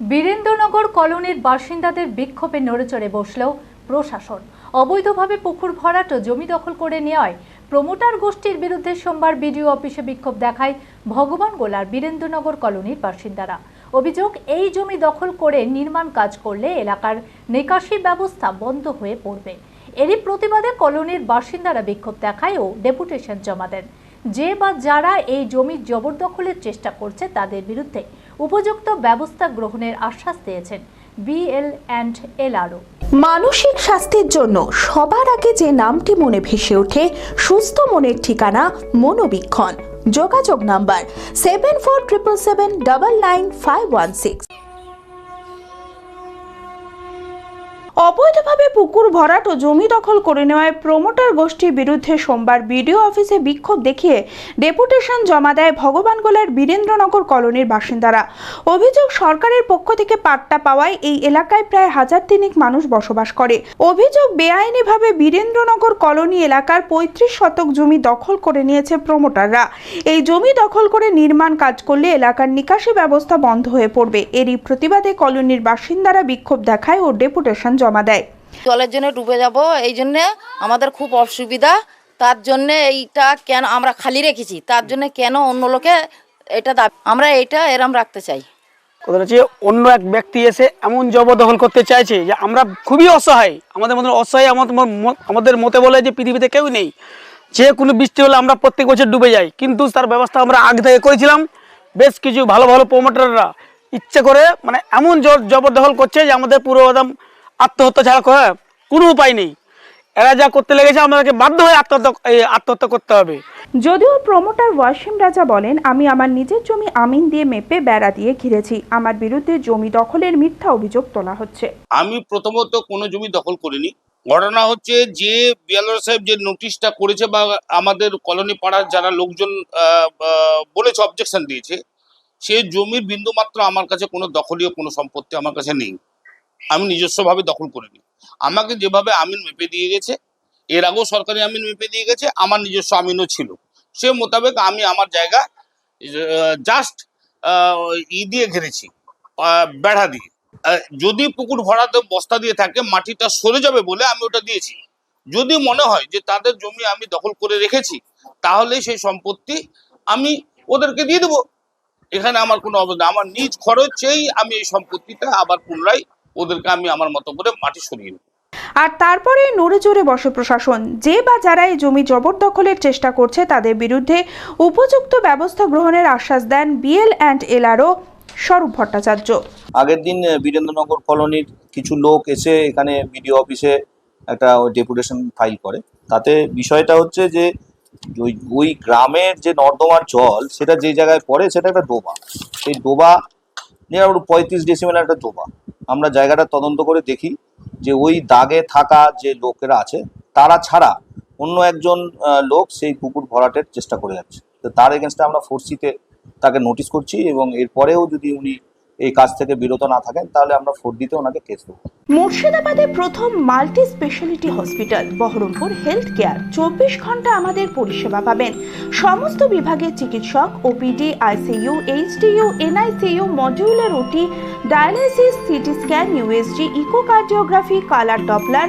বীরেন্দ্রনগর কলোনির বাসিন্দাদের বিক্ষোভে নড়েচড়ে বসলেও প্রশাসন। অবৈধভাবে পুকুর ভরাট ও জমি দখল করে নেওয়ায় প্রমোটার গোষ্ঠীর বিরুদ্ধে সোমবার বিডিও অফিসে বিক্ষোভ দেখায় ভগবান গোলার বীরেন্দ্রনগর কলোনির বাসিন্দারা। অভিযোগ, এই জমি দখল করে নির্মাণ কাজ করলে এলাকার নিকাশি ব্যবস্থা বন্ধ হয়ে পড়বে। এরই প্রতিবাদে কলোনির বাসিন্দারা বিক্ষোভ দেখায় ও ডেপুটেশন জমা দেন। যে বা যারা এই জমি জবরদখলের চেষ্টা করছে তাদের বিরুদ্ধে উপযুক্ত ব্যবস্থা গ্রহণের আশ্বাস দিয়েছেন বিএল অ্যান্ড এলআরও। মানসিক স্বাস্থ্যের জন্য সবার আগে যে নামটি মনে ভেসে ওঠে, সুস্থ মনের ঠিকানা মনোবীক্ষণ। যোগাযোগ number seven four triple seven double nine five one six অবৈধভাবে পুকুর ভরাট ও জমি দখল করে নেওয়ায় প্রমোটার গোষ্ঠীর বিরুদ্ধে সোমবার বিডিও অফিসে বিক্ষোভ দেখিয়ে ডেপুটেশন জমা দেয় ভগবানগোলার বীরেন্দ্রনগর কলোনির বাসিন্দারা। অভিযোগ সরকারের পক্ষ থেকে পাট্টা পাওয়ায় এই এলাকায় প্রায় হাজার তিনেক মানুষ বসবাস করে। অভিযোগ বেআইনিভাবে বীরেন্দ্রনগর কলোনি এলাকার পঁয়ত্রিশ শতক জমি দখল করে নিয়েছে প্রমোটাররা। এই জমি দখল করে নির্মাণ কাজ করলে এলাকার নিকাশি ব্যবস্থা বন্ধ হয়ে পড়বে। এরই প্রতিবাদে কলোনির বাসিন্দারা বিক্ষোভ দেখায় ও ডেপুটেশন জমা দেয়। জলের জন্য ডুবে যাব এই জন্যে আমাদের খুব অসুবিধা। তার জন্য এইটা কেন আমরা খালি রেখেছি? তার জন্য কেন অন্য লোকে এটা দাবি আমরা এটা এরম রাখতে চাই। কথা হচ্ছে অন্য এক ব্যক্তি এসে এমন জবরদখল করতে চাইছে যে আমরা খুবই অসহায়। আমাদের মতন অসহায় আমাদের আমাদের মতে বলে যে পৃথিবীতে কেউ নেই। যে কোনো বৃষ্টি হলে আমরা প্রত্যেক বছর ডুবে যাই। কিন্তু তার ব্যবস্থা আমরা আগে থেকে করেছিলাম। বেশ কিছু ভালো ভালো প্রমোটাররা ইচ্ছে করে মানে এমন জোর জবরদখল করছে যে আমাদের পুরো একদম আত্মহত্যা ছাড়া করে কোনো উপায় নেই। এরা যা করতে লেগেছে আমাদেরকে বাধ্য হয়ে আত্মহত্যা আত্মহত্যা করতে হবে। যদিও প্রমোটার ওয়াসিম রাজা বলেন আমি আমার নিজের জমি আমিন দিয়ে মেপে বেড়া দিয়ে ঘিরেছি। আমার বিরুদ্ধে জমি দখলের মিথ্যা অভিযোগ তোলা হচ্ছে। আমি প্রথমত কোনো জমি দখল করিনি। ঘটনা হচ্ছে যে বিয়ালর সাহেব যে নোটিশটা করেছে বা আমাদের কলোনি পাড়ার যারা লোকজন বলেছে অবজেকশন দিয়েছে সে জমির বিন্দু মাত্র আমার কাছে কোনো দখলীয় কোনো সম্পত্তি আমার কাছে নেই। আমি নিজস্বভাবে দখল করে নিই। আমাকে যেভাবে আমিন মেপে দিয়ে গেছে, এর আগেও সরকারি আমিন মেপে দিয়ে গেছে, আমার নিজস্ব আমিনও ছিল। সে মোতাবেক আমি আমার জায়গা জাস্ট ই দিয়ে ঘিরেছি বেড়া দিয়ে। যদি পুকুর ভরাতে বস্তা দিয়ে থাকে, মাটিটা সরে যাবে বলে আমি ওটা দিয়েছি। যদি মনে হয় যে তাদের জমি আমি দখল করে রেখেছি, তাহলে সেই সম্পত্তি আমি ওদেরকে দিয়ে দেবো। এখানে আমার কোনো অবদান, আমার নিজ খরচেই আমি এই সম্পত্তিটা আবার পুনরায় ওদেরকে আমি আমার মতো করে মাটি সরিয়ে নেব। আর তারপরে নড়ে চড়ে বসে প্রশাসন যে বা যারা এই জমি জবরদখলের চেষ্টা করছে তাদের বিরুদ্ধে উপযুক্ত ব্যবস্থা গ্রহণের আশ্বাস দেন বিএল অ্যান্ড এলআরও স্বরূপ ভট্টাচার্য। আগের দিন বীরেন্দ্রনগর কলোনির কিছু লোক এসে এখানে বিডিও অফিসে একটা ডেপুটেশন ফাইল করে। তাতে বিষয়টা হচ্ছে যে ওই ওই গ্রামের যে নর্দমার জল সেটা যে জায়গায় পড়ে সেটা একটা ডোবা। সেই ডোবা নিয়ে পঁয়ত্রিশ ডেসিমেল একটা ডোবা। আমরা জায়গাটা তদন্ত করে দেখি যে ওই দাগে থাকা যে লোকেরা আছে, তারা ছাড়া অন্য একজন লোক সেই পুকুর ভরাটের চেষ্টা করে যাচ্ছে। তো তার এগেনস্টে আমরা ফোর্সিতে তাকে নোটিশ করছি এবং এরপরেও যদি উনি এই কাজ থেকে বিরত না থাকেন, তাহলে আমরা ফোর দিতে ওনাকে কেস দেবো। মুর্শিদাবাদে প্রথম multi speciality hospital Baharampur health care চব্বিশ ঘণ্টা আমাদের পরিষেবা পাবেন। সমস্ত বিভাগের চিকিৎসক OPD ICU HDU NICU modular OT dialysis CT scan USG echocardiography colour doppler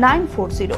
nine four zero.